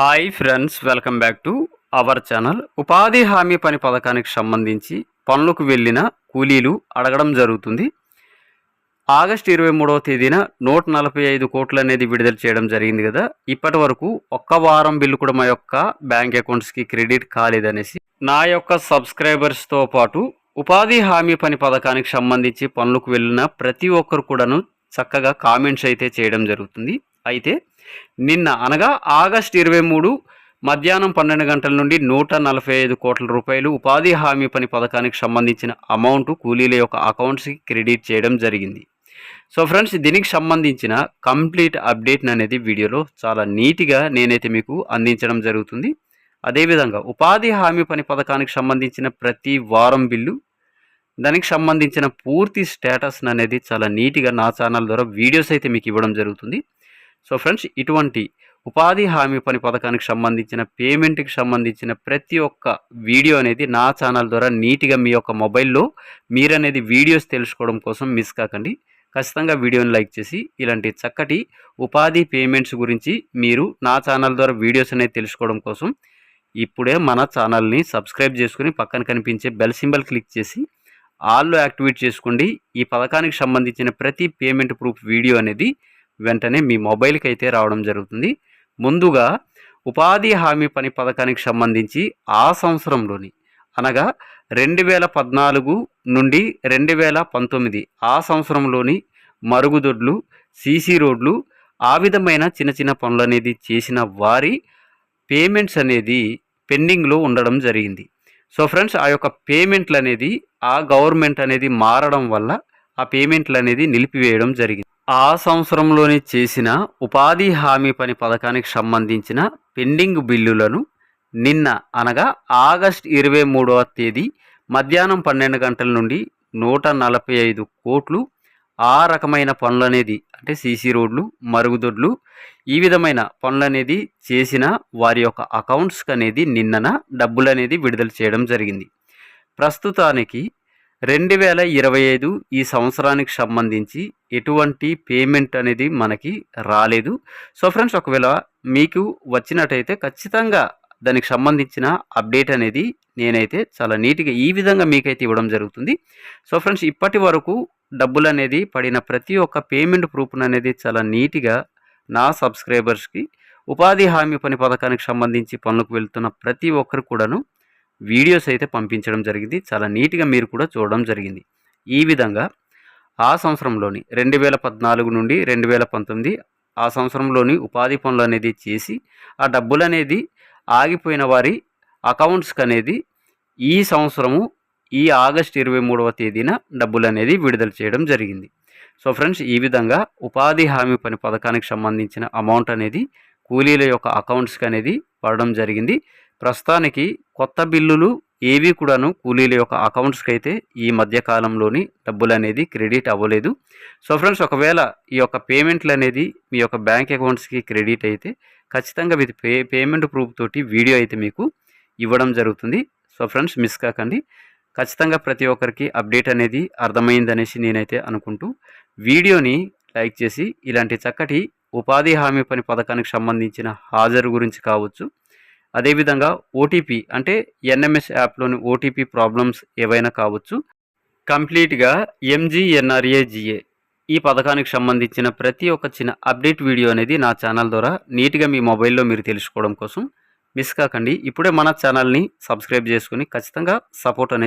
Hi friends welcome back to our channel. ఉపాధి హామీ పని పథకానికి సంబంధించి పనులకు వెళ్ళిన కూలీలు అడగడం జరుగుతుంది. ఆగస్టు ఇరవై మూడవ తేదీన నూట నలభై ఐదు కోట్లు అనేది విడుదల చేయడం జరిగింది కదా. ఇప్పటి వరకు ఒక్క వారం బిల్లు కూడా మా యొక్క బ్యాంక్ అకౌంట్స్కి క్రెడిట్ కాలేదనేసి నా యొక్క సబ్స్క్రైబర్స్తో పాటు ఉపాధి హామీ పని పథకానికి సంబంధించి పనులకు వెళ్ళిన ప్రతి ఒక్కరు కూడాను చక్కగా కామెంట్స్ అయితే చేయడం జరుగుతుంది. అయితే నిన్న అనగా ఆగస్ట్ ఇరవై మూడు మధ్యాహ్నం పన్నెండు గంటల నుండి నూట నలభై ఐదు కోట్ల రూపాయలు ఉపాధి హామీ పని పథకానికి సంబంధించిన అమౌంట్ కూలీల యొక్క అకౌంట్స్కి క్రెడిట్ చేయడం జరిగింది. సో ఫ్రెండ్స్ దీనికి సంబంధించిన కంప్లీట్ అప్డేట్ అనేది వీడియోలో చాలా నీట్గా నేనైతే మీకు అందించడం జరుగుతుంది. అదేవిధంగా ఉపాధి హామీ పని పథకానికి సంబంధించిన ప్రతి వారం బిల్లు దానికి సంబంధించిన పూర్తి స్టేటస్ అనేది చాలా నీట్గా నా ఛానల్ ద్వారా వీడియోస్ అయితే మీకు ఇవ్వడం జరుగుతుంది. సో ఫ్రెండ్స్ ఇటువంటి ఉపాధి హామీ పని పథకానికి సంబంధించిన పేమెంట్కి సంబంధించిన ప్రతి ఒక్క వీడియో అనేది నా ఛానల్ ద్వారా నీట్గా మీ యొక్క మొబైల్లో మీరనేది వీడియోస్ తెలుసుకోవడం కోసం మిస్ కాకండి. ఖచ్చితంగా వీడియోని లైక్ చేసి ఇలాంటి చక్కటి ఉపాధి పేమెంట్స్ గురించి మీరు నా ఛానల్ ద్వారా వీడియోస్ అనేది తెలుసుకోవడం కోసం ఇప్పుడే మన ఛానల్ని సబ్స్క్రైబ్ చేసుకుని పక్కన కనిపించే బెల్ సింబల్ క్లిక్ చేసి ఆల్లో యాక్టివేట్ చేసుకోండి. ఈ పథకానికి సంబంధించిన ప్రతి పేమెంట్ ప్రూఫ్ వీడియో అనేది వెంటనే మీ మొబైల్కి అయితే రావడం జరుగుతుంది. ముందుగా ఉపాధి హామీ పని పథకానికి సంబంధించి ఆ సంవత్సరంలోని అనగా రెండు వేల పద్నాలుగు నుండి రెండు వేల పంతొమ్మిది ఆ సంవత్సరంలోని మరుగుదొడ్లు సీసీ రోడ్లు ఆ విధమైన చిన్న చిన్న పనులు అనేది చేసిన వారి పేమెంట్స్ అనేది పెండింగ్లో ఉండడం జరిగింది. సో ఫ్రెండ్స్ ఆ యొక్క పేమెంట్లు అనేది ఆ గవర్నమెంట్ అనేది మారడం వల్ల ఆ పేమెంట్లు అనేది నిలిపివేయడం జరిగింది. ఆ సంవత్సరంలోనే చేసిన ఉపాధి హామీ పని పథకానికి సంబంధించిన పెండింగ్ బిల్లులను నిన్న అనగా ఆగస్ట్ ఇరవై మూడవ తేదీ మధ్యాహ్నం పన్నెండు గంటల నుండి నూట నలభై ఐదు కోట్లు ఆ రకమైన పనులనేది అంటే సీసీ రోడ్లు మరుగుదొడ్లు ఈ విధమైన పనులనేది చేసిన వారి యొక్క అకౌంట్స్కి అనేది నిన్నన డబ్బులు అనేది విడుదల చేయడం జరిగింది. ప్రస్తుతానికి రెండు వేల ఇరవై ఐదు ఈ సంవత్సరానికి సంబంధించి ఎటువంటి పేమెంట్ అనేది మనకి రాలేదు. సో ఫ్రెండ్స్ ఒకవేళ మీకు వచ్చినట్టయితే ఖచ్చితంగా దానికి సంబంధించిన అప్డేట్ అనేది నేనైతే చాలా నీట్గా ఈ విధంగా మీకైతే ఇవ్వడం జరుగుతుంది. సో ఫ్రెండ్స్ ఇప్పటి వరకు డబ్బులు అనేది పడిన ప్రతి ఒక్క పేమెంట్ ప్రూఫ్ను అనేది చాలా నీట్గా నా సబ్స్క్రైబర్స్కి ఉపాధి హామీ పని పథకానికి సంబంధించి పనులకు వెళ్తున్న ప్రతి ఒక్కరు కూడాను వీడియోస్ అయితే పంపించడం జరిగింది. చాలా నీట్గా మీరు కూడా చూడడం జరిగింది. ఈ విధంగా ఆ సంవత్సరంలోని రెండు వేల పద్నాలుగు నుండి రెండు వేల పంతొమ్మిది ఆ సంవత్సరంలోని ఉపాధి పనులు అనేది చేసి ఆ డబ్బులు అనేది ఆగిపోయిన వారి అకౌంట్స్కి అనేది ఈ సంవత్సరము ఈ ఆగస్ట్ ఇరవై మూడవ తేదీన డబ్బులు అనేది విడుదల చేయడం జరిగింది. సో ఫ్రెండ్స్ ఈ విధంగా ఉపాధి హామీ పని పథకానికి సంబంధించిన అమౌంట్ అనేది కూలీల యొక్క అకౌంట్స్కి అనేది పడడం జరిగింది. ప్రస్తుతానికి కొత్త బిల్లులు ఏవి కూడాను కూలీల యొక్క అకౌంట్స్కి అయితే ఈ మధ్య కాలంలోని డబ్బులు అనేది క్రెడిట్ అవ్వలేదు. సో ఫ్రెండ్స్ ఒకవేళ ఈ యొక్క పేమెంట్లు అనేది మీ యొక్క బ్యాంక్ అకౌంట్స్కి క్రెడిట్ అయితే ఖచ్చితంగా విత్ పే పేమెంట్ ప్రూఫ్ తోటి వీడియో అయితే మీకు ఇవ్వడం జరుగుతుంది. సో ఫ్రెండ్స్ మిస్ కాకండి. ఖచ్చితంగా ప్రతి ఒక్కరికి అప్డేట్ అనేది అర్థమైందనేసి నేనైతే అనుకుంటూ వీడియోని లైక్ చేసి ఇలాంటి చక్కటి ఉపాధి హామీ పని పథకానికి సంబంధించిన హాజరు గురించి కావచ్చు. అదేవిధంగా ఓటీపీ అంటే ఎన్ఎంఎస్ యాప్లోని ఓటీపీ ప్రాబ్లమ్స్ ఏవైనా కావచ్చు కంప్లీట్గా ఎంజీఎన్ఆర్ఏజిఏ ఈ పథకానికి సంబంధించిన ప్రతి ఒక్క చిన్న అప్డేట్ వీడియో అనేది నా ఛానల్ ద్వారా నీట్గా మీ మొబైల్లో మీరు తెలుసుకోవడం కోసం. మిస్ కాకండి. ఇప్పుడే మన ఛానల్ని సబ్స్క్రైబ్ చేసుకుని ఖచ్చితంగా సపోర్ట్ అనేది